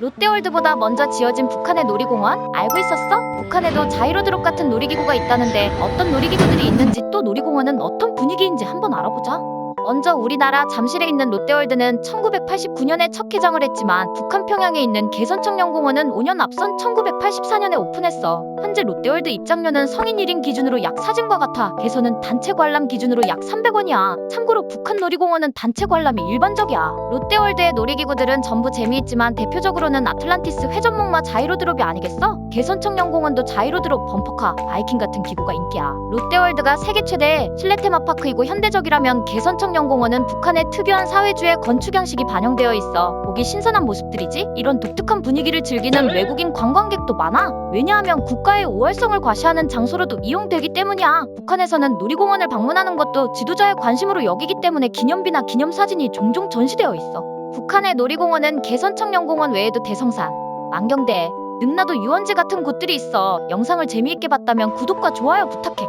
롯데월드보다 먼저 지어진 북한의 놀이공원? 알고 있었어? 북한에도 자이로드롭 같은 놀이기구가 있다는데 어떤 놀이기구들이 있는지 또 놀이공원은 어떤 분위기인지 한번 알아보자. 먼저 우리나라 잠실에 있는 롯데월드는 1989년에 첫 개장을 했지만 북한 평양에 있는 개선청년공원은 5년 앞선 1984년에 오픈했어. 현재 롯데월드 입장료는 성인 1인 기준으로 약 사진과 같아 개선은 단체 관람 기준으로 약 300원이야. 참고로 북한 놀이공원은 단체 관람이 일반적이야. 롯데월드의 놀이기구들은 전부 재미있지만 대표적으로 는 아틀란티스 회전목마 자이로드롭이 아니겠어? 개선청년공원도 자이로드롭 범퍼카, 바이킹 같은 기구가 인기야. 롯데월드가 세계 최대 실내 테마파크이고 현대적이라면 개선청년공원은 북한의 특유한 사회주의 건축 양식이 반영되어 있어. 보기 신선한 모습들이지? 이런 독특한 분위기를 즐기는 외국인 관광객도 많아. 왜냐하면 국가의 우월성을 과시하는 장소로도 이용되기 때문이야. 북한에서는 놀이공원을 방문하는 것도 지도자의 관심으로 여기기 때문에 기념비나 기념사진이 종종 전시되어 있어. 북한의 놀이공원은 개선청년공원 외에도 대성산, 만경대, 능라도 유원지 같은 곳들이 있어. 영상을 재미있게 봤다면 구독과 좋아요 부탁해.